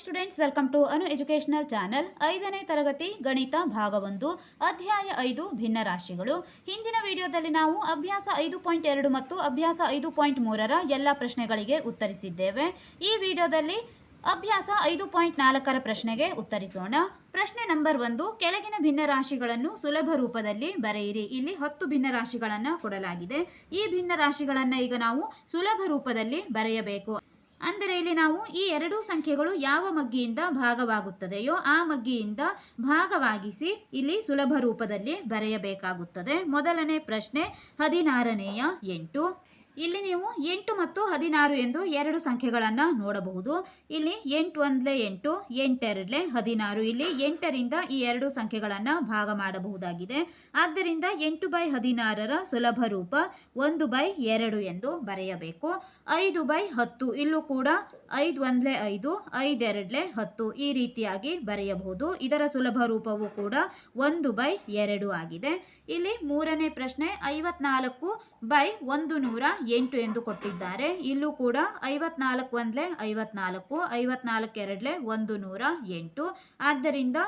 Students welcome to Anu educational channel ಐದನೇ ತರಗತಿ ಗಣಿತ ಭಾಗ ಒಂದು ಅಧ್ಯಾಯ ಐದು ಭಿನ್ನ ರಾಶಿಗಳು ಹಿಂದಿನ ವಿಡಿಯೋದಲ್ಲಿ ನಾವು ಅಭ್ಯಾಸ ಐದು ಪಾಯಿಂಟ್ ಎರಡು ಮತ್ತು ಅಭ್ಯಾಸ ಐದು ಪಾಯಿಂಟ್ ಮೂರರ ಎಲ್ಲ ಪ್ರಶ್ನೆಗಳಿಗೆ ಉತ್ತರಿಸಿದ್ದೇವೆ. ಈ ವಿಡಿಯೋದಲ್ಲಿ ಅಭ್ಯಾಸ ಐದು ಪಾಯಿಂಟ್ ನಾಲ್ಕರ ಪ್ರಶ್ನೆಗೆ ಉತ್ತರಿಸೋಣ. ಪ್ರಶ್ನೆ ನಂಬರ್ ಒಂದು, ಕೆಳಗಿನ ಭಿನ್ನ ರಾಶಿಗಳನ್ನು ಸುಲಭ ರೂಪದಲ್ಲಿ ಬರೆಯಿರಿ. ಇಲ್ಲಿ ಹತ್ತು ಭಿನ್ನ ರಾಶಿಗಳನ್ನು ಕೊಡಲಾಗಿದೆ. ಈ ಭಿನ್ನ ರಾಶಿಗಳನ್ನು ಈಗ ನಾವು ಸುಲಭ ರೂಪದಲ್ಲಿ ಬರೆಯಬೇಕು. ಅಂದರೆ ಇಲ್ಲಿ ನಾವು ಈ ಎರಡೂ ಸಂಖ್ಯೆಗಳು ಯಾವ ಮಗ್ಗಿಯಿಂದ ಭಾಗವಾಗುತ್ತದೆಯೋ ಆ ಮಗ್ಗಿಯಿಂದ ಭಾಗವಾಗಿಸಿ ಇಲ್ಲಿ ಸುಲಭ ರೂಪದಲ್ಲಿ ಬರೆಯಬೇಕಾಗುತ್ತದೆ. ಮೊದಲನೇ ಪ್ರಶ್ನೆ ಹದಿನಾರನೆಯ ಎಂಟು. ಇಲ್ಲಿ ನೀವು ಎಂಟು ಮತ್ತು ಹದಿನಾರು ಎಂದು ಎರಡು ಸಂಖ್ಯೆಗಳನ್ನು ನೋಡಬಹುದು. ಇಲ್ಲಿ ಎಂಟು ಒಂದಲೇ ಎಂಟು ಎಂಟೆರಡಲೆ ಹದಿನಾರು. ಇಲ್ಲಿ ಎಂಟರಿಂದ ಈ ಎರಡು ಸಂಖ್ಯೆಗಳನ್ನು ಭಾಗ ಮಾಡಬಹುದಾಗಿದೆ. ಆದ್ದರಿಂದ ಎಂಟು ಬೈ ಹದಿನಾರರ ಸುಲಭ ರೂಪ ಒಂದು ಬೈ ಎರಡು ಎಂದು ಬರೆಯಬೇಕು. ಐದು ಬೈ ಹತ್ತು ಇಲ್ಲೂ ಕೂಡ ಐದು ಒಂದ್ಲೆ ಐದು ಐದೆರಡ್ಲೆ ಹತ್ತು ಈ ರೀತಿಯಾಗಿ ಬರೆಯಬಹುದು. ಇದರ ಸುಲಭ ರೂಪವು ಕೂಡ ಒಂದು ಬೈ ಎರಡು ಆಗಿದೆ. ಇಲ್ಲಿ ಮೂರನೇ ಪ್ರಶ್ನೆ ಐವತ್ನಾಲ್ಕು ಬೈ ಒಂದು ನೂರ ಎಂಟು ಎಂದು ಕೊಟ್ಟಿದ್ದಾರೆ. ಇಲ್ಲೂ ಕೂಡ ಐವತ್ನಾಲ್ಕು ಒಂದ್ಲೆ ಐವತ್ನಾಲ್ಕು ಐವತ್ನಾಲ್ಕು ಎರಡ್ಲೆ ಒಂದು ನೂರ ಎಂಟು. ಆದ್ದರಿಂದ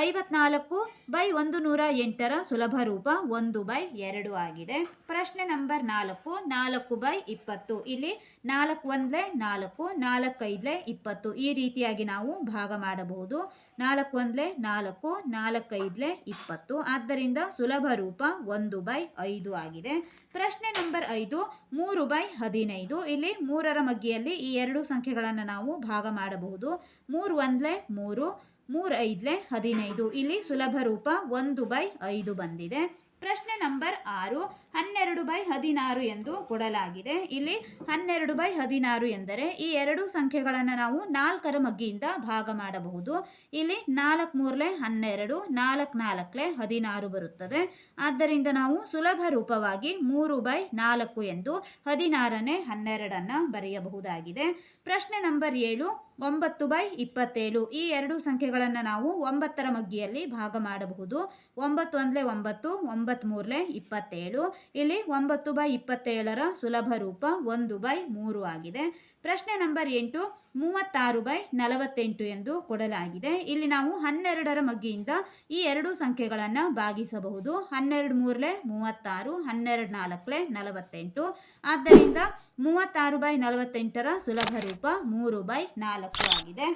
ಐವತ್ನಾಲ್ಕು ಬೈ ಒಂದು ನೂರ ಎಂಟರ ಸುಲಭ ರೂಪ ಒಂದು ಬೈ ಎರಡು ಆಗಿದೆ. ಪ್ರಶ್ನೆ ನಂಬರ್ ನಾಲ್ಕು ನಾಲ್ಕು ಬೈ ಇಪ್ಪತ್ತು. ಇಲ್ಲಿ ನಾಲ್ಕು ಒಂದ್ಲೆ ನಾಲ್ಕು ನಾಲ್ಕೈದ್ಲೆ ಇಪ್ಪತ್ತು. ಈ ರೀತಿಯಾಗಿ ನಾವು ಭಾಗ ಮಾಡಬಹುದು. ನಾಲ್ಕು ಒಂದ್ಲೆ ನಾಲ್ಕು ನಾಲ್ಕೈದ್ಲೆ ಇಪ್ಪತ್ತು. ಆದ್ದರಿಂದ ಸುಲಭ ರೂಪ ಒಂದು ಬೈ ಐದು ಆಗಿದೆ. ಪ್ರಶ್ನೆ ನಂಬರ್ ಐದು, ಮೂರು ಬೈ ಹದಿನೈದು. ಇಲ್ಲಿ ಮೂರರ ಮಗ್ಗಿಯಲ್ಲಿ ಈ ಎರಡು ಸಂಖ್ಯೆಗಳನ್ನು ನಾವು ಭಾಗ ಮಾಡಬಹುದು. ಮೂರು ಒಂದ್ಲೆ ಮೂರು ಮೂರು ಐದ್ಲೆ ಹದಿನೈದು. ಇಲ್ಲಿ ಸುಲಭ ರೂಪ ಒಂದು ಬೈ ಐದು ಬಂದಿದೆ. ಪ್ರಶ್ನೆ ನಂಬರ್ ಆರು, ಹನ್ನೆರಡು ಬೈ ಹದಿನಾರು ಎಂದು ಕೊಡಲಾಗಿದೆ. ಇಲ್ಲಿ ಹನ್ನೆರಡು ಬೈ ಹದಿನಾರು ಎಂದರೆ ಈ ಎರಡು ಸಂಖ್ಯೆಗಳನ್ನು ನಾವು ನಾಲ್ಕರ ಮಗ್ಗಿಯಿಂದ ಭಾಗ ಮಾಡಬಹುದು. ಇಲ್ಲಿ ನಾಲ್ಕು ಮೂರಲೆ ಹನ್ನೆರಡು, ನಾಲ್ಕು ನಾಲ್ಕಲೆ ಹದಿನಾರು ಬರುತ್ತದೆ. ಆದ್ದರಿಂದ ನಾವು ಸುಲಭ ರೂಪವಾಗಿ ಮೂರು ಬೈ ನಾಲ್ಕು ಎಂದು ಹದಿನಾರನೇ ಹನ್ನೆರಡನ್ನು ಬರೆಯಬಹುದಾಗಿದೆ. ಪ್ರಶ್ನೆ ನಂಬರ್ ಏಳು, ಒಂಬತ್ತು ಬೈ ಇಪ್ಪತ್ತೇಳು. ಈ ಎರಡು ಸಂಖ್ಯೆಗಳನ್ನು ನಾವು ಒಂಬತ್ತರ ಮಗ್ಗಿಯಲ್ಲಿ ಭಾಗ ಮಾಡಬಹುದು. ಒಂಬತ್ತು ಅಂದರೆ ಒಂಬತ್ತು ಒಂಬತ್ತು ಮೂರ್ಲೆ ಇಪ್ಪತ್ತೇಳು. ಇಲ್ಲಿ ಒಂಬತ್ತು ಬೈ ಇಪ್ಪತ್ತೇಳರ ಸುಲಭ ರೂಪ ಒಂದು ಬೈ ಮೂರು ಆಗಿದೆ. ಪ್ರಶ್ನೆ ನಂಬರ್ ಎಂಟು, ಮೂವತ್ತಾರು ಬೈ ನಲವತ್ತೆಂಟು ಎಂದು ಕೊಡಲಾಗಿದೆ. ಇಲ್ಲಿ ನಾವು ಹನ್ನೆರಡರ ಮಗ್ಗಿಯಿಂದ ಈ ಎರಡು ಸಂಖ್ಯೆಗಳನ್ನು ಭಾಗಿಸಬಹುದು. ಹನ್ನೆರಡು ಮೂರ್ಲೆ ಮೂವತ್ತಾರು, ಹನ್ನೆರಡು ನಾಲ್ಕಲೆ ನಲವತ್ತೆಂಟು. ಆದ್ದರಿಂದ ಮೂವತ್ತಾರು ಬೈ ನಲವತ್ತೆಂಟರ ಸುಲಭ ರೂಪ ಮೂರು ಬೈ ನಾಲ್ಕು ಆಗಿದೆ.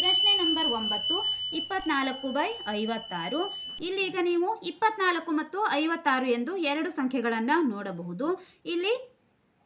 ಪ್ರಶ್ನೆ ನಂಬರ್ ಒಂಬತ್ತು, ಇಪ್ಪತ್ನಾಲ್ಕು ಬೈ ಐವತ್ತಾರು. ಈಗ ನೀವು ಇಪ್ಪತ್ನಾಲ್ಕು ಮತ್ತು ಐವತ್ತಾರು ಎಂದು ಎರಡು ಸಂಖ್ಯೆಗಳನ್ನು ನೋಡಬಹುದು. ಇಲ್ಲಿ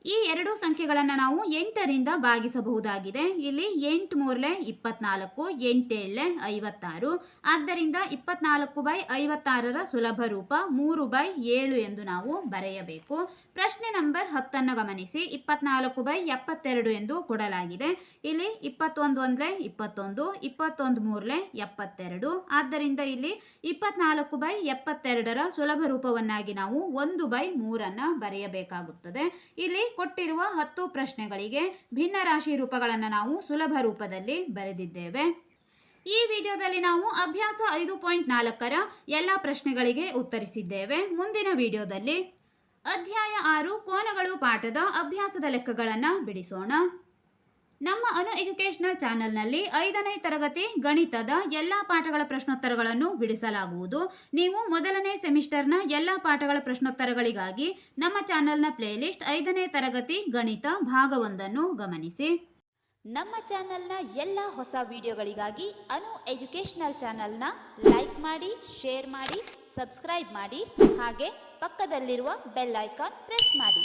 ಈ ಎರಡು ಸಂಖ್ಯೆಗಳನ್ನು ನಾವು ಎಂಟರಿಂದ ಭಾಗಿಸಬಹುದಾಗಿದೆ. ಇಲ್ಲಿ ಎಂಟು ಮೂರ್ಲೆ ಇಪ್ಪತ್ನಾಲ್ಕು ಎಂಟೇಳೆ ಐವತ್ತಾರು. ಆದ್ದರಿಂದ ಇಪ್ಪತ್ನಾಲ್ಕು ಬೈ ಐವತ್ತಾರರ ಸುಲಭ ರೂಪ ಮೂರು ಬೈ ಏಳು ಎಂದು ನಾವು ಬರೆಯಬೇಕು. ಪ್ರಶ್ನೆ ನಂಬರ್ ಹತ್ತನ್ನು ಗಮನಿಸಿ. ಇಪ್ಪತ್ನಾಲ್ಕು ಬೈ ಎಪ್ಪತ್ತೆರಡು ಎಂದು ಕೊಡಲಾಗಿದೆ. ಇಲ್ಲಿ ಇಪ್ಪತ್ತೊಂದು ಒಂದ್ಲೆ ಇಪ್ಪತ್ತೊಂದು ಇಪ್ಪತ್ತೊಂದು ಮೂರ್ಲೆ ಎಪ್ಪತ್ತೆರಡು. ಆದ್ದರಿಂದ ಇಲ್ಲಿ ಇಪ್ಪತ್ನಾಲ್ಕು ಬೈ ಎಪ್ಪತ್ತೆರಡರ ಸುಲಭ ರೂಪವನ್ನಾಗಿ ನಾವು ಒಂದು ಬೈ ಮೂರನ್ನು ಬರೆಯಬೇಕಾಗುತ್ತದೆ. ಇಲ್ಲಿ ಕೊಟ್ಟಿರುವ ಹತ್ತು ಪ್ರಶ್ನೆಗಳಿಗೆ ಭಿನ್ನ ರಾಶಿ ರೂಪಗಳನ್ನು ನಾವು ಸುಲಭ ರೂಪದಲ್ಲಿ ಬರೆದಿದ್ದೇವೆ. ಈ ವಿಡಿಯೋದಲ್ಲಿ ನಾವು ಅಭ್ಯಾಸ ಐದು ಪಾಯಿಂಟ್ ನಾಲ್ಕರ ಎಲ್ಲ ಪ್ರಶ್ನೆಗಳಿಗೆ ಉತ್ತರಿಸಿದ್ದೇವೆ. ಮುಂದಿನ ವಿಡಿಯೋದಲ್ಲಿ ಅಧ್ಯಾಯ ಆರು ಕೋನಗಳು ಪಾಠದ ಅಭ್ಯಾಸದ ಲೆಕ್ಕಗಳನ್ನು ಬಿಡಿಸೋಣ. ನಮ್ಮ ಅನು ಎಜುಕೇಶನಲ್ ಚಾನೆಲ್ನಲ್ಲಿ ಐದನೇ ತರಗತಿ ಗಣಿತದ ಎಲ್ಲ ಪಾಠಗಳ ಪ್ರಶ್ನೋತ್ತರಗಳನ್ನು ಬಿಡಿಸಲಾಗುವುದು. ನೀವು ಮೊದಲನೇ ಸೆಮಿಸ್ಟರ್ನ ಎಲ್ಲ ಪಾಠಗಳ ಪ್ರಶ್ನೋತ್ತರಗಳಿಗಾಗಿ ನಮ್ಮ ಚಾನೆಲ್ನ ಪ್ಲೇಲಿಸ್ಟ್ ಐದನೇ ತರಗತಿ ಗಣಿತ ಭಾಗವೊಂದನ್ನು ಗಮನಿಸಿ. ನಮ್ಮ ಚಾನೆಲ್ನ ಎಲ್ಲ ಹೊಸ ವಿಡಿಯೋಗಳಿಗಾಗಿ ಅನು ಎಜುಕೇಶನಲ್ ಚಾನೆಲ್ನ ಲೈಕ್ ಮಾಡಿ, ಶೇರ್ ಮಾಡಿ, ಸಬ್ಸ್ಕ್ರೈಬ್ ಮಾಡಿ, ಹಾಗೆ ಪಕ್ಕದಲ್ಲಿರುವ ಬೆಲ್ ಐಕಾನ್ ಪ್ರೆಸ್ ಮಾಡಿ.